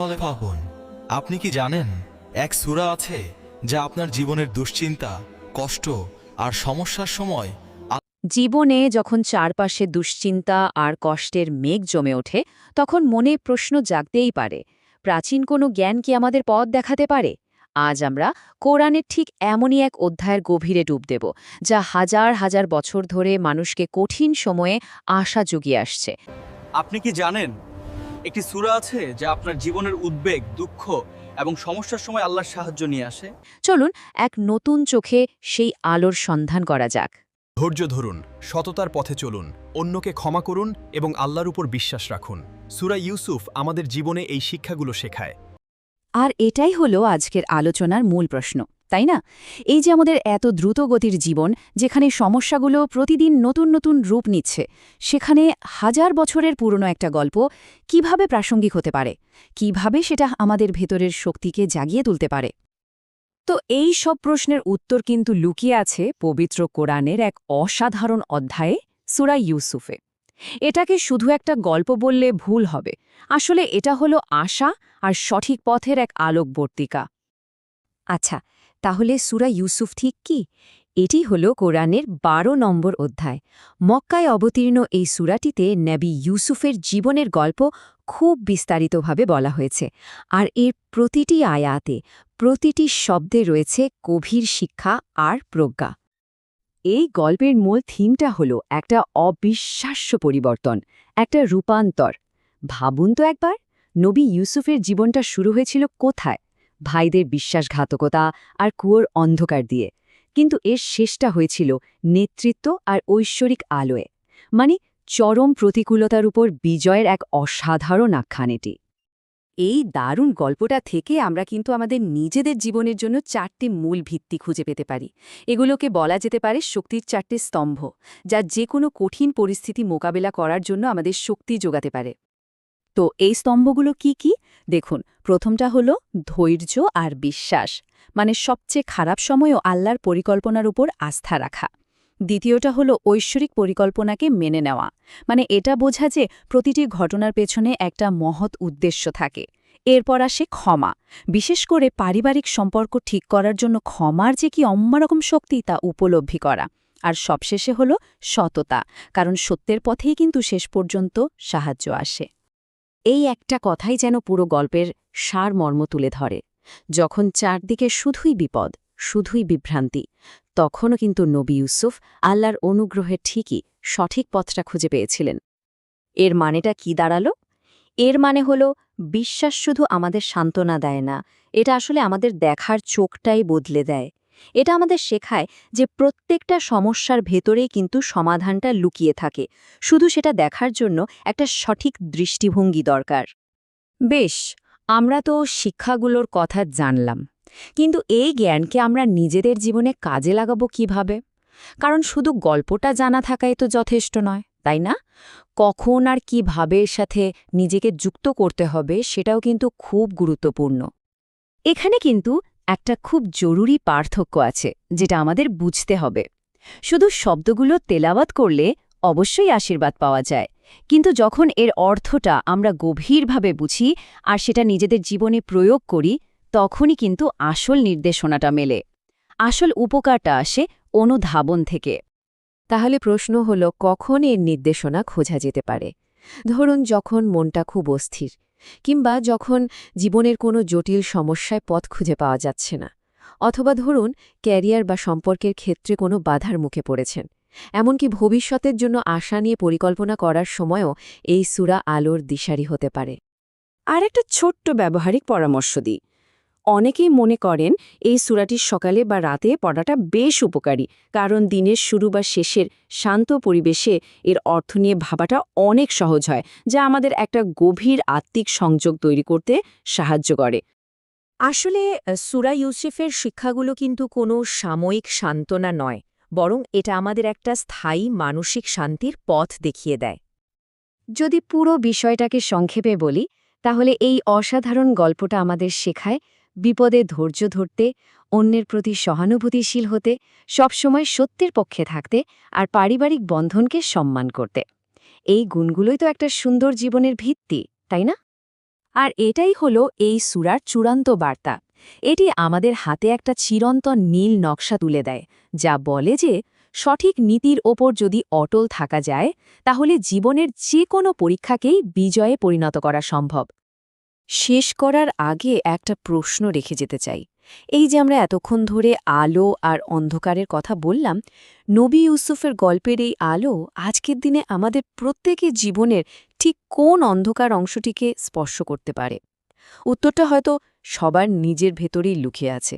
বলে পাবন আপনি কি জানেন এক সূরা আছে যা আপনার জীবনের দুশ্চিন্তা কষ্ট আর সমস্যার সময় জীবনে যখন চারপাশে দুশ্চিন্তা আর কষ্টের মেঘ জমে ওঠে তখন মনে প্রশ্ন জাগতেই পারে প্রাচীন কোনো জ্ঞান কি আমাদের পথ দেখাতে পারে? আজ আমরা কোরআনের ঠিক এমনই এক অধ্যায়ের গভীরে ডুব দেব যা হাজার হাজার বছর ধরে মানুষকে কঠিন সময়ে আশা জুগিয়ে আসছে। আপনি কি জানেন একটি সুরা আছে যা আপনার জীবনের উদ্বেগ দুঃখ এবং সমস্যার সময় আল্লাহর সাহায্য নিয়ে আসে। চলুন এক নতুন চোখে সেই আলোর সন্ধান করা যাক। ধৈর্য ধরুন সততার পথে চলুন অন্যকে ক্ষমা করুন এবং আল্লাহর উপর বিশ্বাস রাখুন। সুরা ইউসুফ আমাদের জীবনে এই শিক্ষাগুলো শেখায়। আর এটাই হলো আজকের আলোচনার মূল প্রশ্ন। তাই না? এই যে আমাদের এত দ্রুত গতির জীবন, যেখানে সমস্যাগুলো প্রতিদিন নতুন নতুন রূপ নিচ্ছে, সেখানে হাজার বছরের পুরনো একটা গল্প কীভাবে প্রাসঙ্গিক হতে পারে? কীভাবে সেটা আমাদের ভেতরের শক্তিকে জাগিয়ে তুলতে পারে? তো এই সব প্রশ্নের উত্তর কিন্তু লুকিয়ে আছে পবিত্র কোরআনের এক অসাধারণ অধ্যায়ে সুরা ইউসুফে। এটাকে শুধু একটা গল্প বললে ভুল হবে। আসলে এটা হলো আশা আর সঠিক পথের এক আলোকবর্তিকা। আচ্ছা তাহলে সুরা ইউসুফ ঠিক কি? এটি হল কোরআনের বারো নম্বর অধ্যায়। মক্কায় অবতীর্ণ এই সুরাটিতে নেবি ইউসুফের জীবনের গল্প খুব বিস্তারিতভাবে বলা হয়েছে। আর এর প্রতিটি আয়াতে প্রতিটি শব্দে রয়েছে গভীর শিক্ষা আর প্রজ্ঞা। এই গল্পের মূল থিমটা হল একটা অবিশ্বাস্য পরিবর্তন, একটা রূপান্তর। ভাবুন তো একবার, নবী ইউসুফের জীবনটা শুরু হয়েছিল কোথায়? ভাইদের বিশ্বাসঘাতকতা আর কুয়োর অন্ধকার দিয়ে। কিন্তু এর শেষটা হয়েছিল নেতৃত্ব আর ঐশ্বরিক আলোয়। মানে চরম প্রতিকূলতার উপর বিজয়ের এক অসাধারণ আখ্যান এটি এই দারুণ গল্পটা থেকে আমরা কিন্তু আমাদের নিজেদের জীবনের জন্য চারটি মূল ভিত্তি খুঁজে পেতে পারি। এগুলোকে বলা যেতে পারে শক্তির চারটে স্তম্ভ, যা যে কোনো কঠিন পরিস্থিতি মোকাবেলা করার জন্য আমাদের শক্তি যোগাতে পারে। তো এই স্তম্ভগুলো কি কি? দেখুন, প্রথমটা হলো ধৈর্য আর বিশ্বাস মানে সবচেয়ে খারাপ সময়ও আল্লাহর পরিকল্পনার উপর আস্থা রাখা। দ্বিতীয়টা হলো ঐশ্বরিক পরিকল্পনাকে মেনে নেওয়া মানে এটা বোঝা যে প্রতিটি ঘটনার পেছনে একটা মহৎ উদ্দেশ্য থাকে। এরপর আসে ক্ষমা, বিশেষ করে পারিবারিক সম্পর্ক ঠিক করার জন্য ক্ষমার যে কি অম্মারকম শক্তি তা উপলব্ধি করা। আর সবশেষে হলো সততা, কারণ সত্যের পথেই কিন্তু শেষ পর্যন্ত সাহায্য আসে। এই একটা কথাই যেন পুরো গল্পের সার মর্ম তুলে ধরে। যখন চারদিকে শুধুই বিপদ, শুধুই বিভ্রান্তি, তখনও কিন্তু নবী ইউসুফ আল্লাহর অনুগ্রহে ঠিকই সঠিক পথটা খুঁজে পেয়েছিলেন। এর মানেটা কি দাঁড়াল? এর মানে হল, বিশ্বাস শুধু আমাদের সান্ত্বনা দেয় না, এটা আসলে আমাদের দেখার চোখটাই বদলে দেয়। এটা আমাদের শেখায় যে প্রত্যেকটা সমস্যার ভেতরেই কিন্তু সমাধানটা লুকিয়ে থাকে। শুধু সেটা দেখার জন্য একটা সঠিক দৃষ্টিভঙ্গি দরকার। বেশ, আমরা তো শিক্ষাগুলোর কথা জানলাম। কিন্তু এই জ্ঞানকে আমরা নিজেদের জীবনে কাজে লাগাবো কীভাবে? কারণ শুধু গল্পটা জানা থাকাই তো যথেষ্ট নয়, তাই না? কখন আর কীভাবে এর সাথে নিজেকে যুক্ত করতে হবে সেটাও কিন্তু খুব গুরুত্বপূর্ণ। এখানে কিন্তু একটা খুব জরুরি পার্থক্য আছে, যেটা আমাদের বুঝতে হবে। শুধু শব্দগুলো তেলাওয়াত করলে অবশ্যই আশীর্বাদ পাওয়া যায়, কিন্তু যখন এর অর্থটা আমরা গভীরভাবে বুঝি আর সেটা নিজেদের জীবনে প্রয়োগ করি, তখনই কিন্তু আসল নির্দেশনাটা মেলে। আসল উপকারটা আসে অনুধাবন থেকে। তাহলে প্রশ্ন হল, কখন এর নির্দেশনা খোঁজা যেতে পারে? ধরুন যখন মনটা খুব অস্থির কিংবা যখন জীবনের কোনো জটিল সমস্যায় পথ খুঁজে পাওয়া যাচ্ছে না, অথবা ধরুন ক্যারিয়ার বা সম্পর্কের ক্ষেত্রে কোনো বাধার মুখে পড়েছেন, এমনকি ভবিষ্যতের জন্য আশা নিয়ে পরিকল্পনা করার সময়ও এই সুরা আলোর দিশারি হতে পারে। আর একটা ছোট্ট ব্যবহারিক পরামর্শ দিই। অনেকেই মনে করেন এই সুরাটির সকালে বা রাতে পড়াটা বেশ উপকারী, কারণ দিনের শুরু বা শেষের শান্ত পরিবেশে এর অর্থ নিয়ে ভাবাটা অনেক সহজ হয়, যা আমাদের একটা গভীর আত্মিক সংযোগ তৈরি করতে সাহায্য করে। আসলে সুরা ইউসেফের শিক্ষাগুলো কিন্তু কোনো সাময়িক সান্ত্বনা নয়, বরং এটা আমাদের একটা স্থায়ী মানসিক শান্তির পথ দেখিয়ে দেয়। যদি পুরো বিষয়টাকে সংক্ষেপে বলি, তাহলে এই অসাধারণ গল্পটা আমাদের শেখায় বিপদে ধৈর্য ধরতে, অন্যের প্রতি সহানুভূতিশীল হতে, সবসময় সত্যের পক্ষে থাকতে আর পারিবারিক বন্ধনকে সম্মান করতে। এই গুণগুলোই তো একটা সুন্দর জীবনের ভিত্তি, তাই না? আর এটাই হলো এই সুরার চূড়ান্ত বার্তা। এটি আমাদের হাতে একটা চিরন্তন নীল নকশা তুলে দেয়, যা বলে যে, সঠিক নীতির ওপর যদি অটল থাকা যায়, তাহলে জীবনের যে কোনো পরীক্ষাকেই বিজয়ে পরিণত করা সম্ভব। শেষ করার আগে একটা প্রশ্ন রেখে যেতে চাই। এই যে আমরা এতক্ষণ ধরে আলো আর অন্ধকারের কথা বললাম, নবী ইউসুফের গল্পের এই আলো আজকের দিনে আমাদের প্রত্যেকের জীবনের ঠিক কোন অন্ধকার অংশটিকে স্পর্শ করতে পারে? উত্তরটা হয়তো সবার নিজের ভেতরেই লুকিয়ে আছে।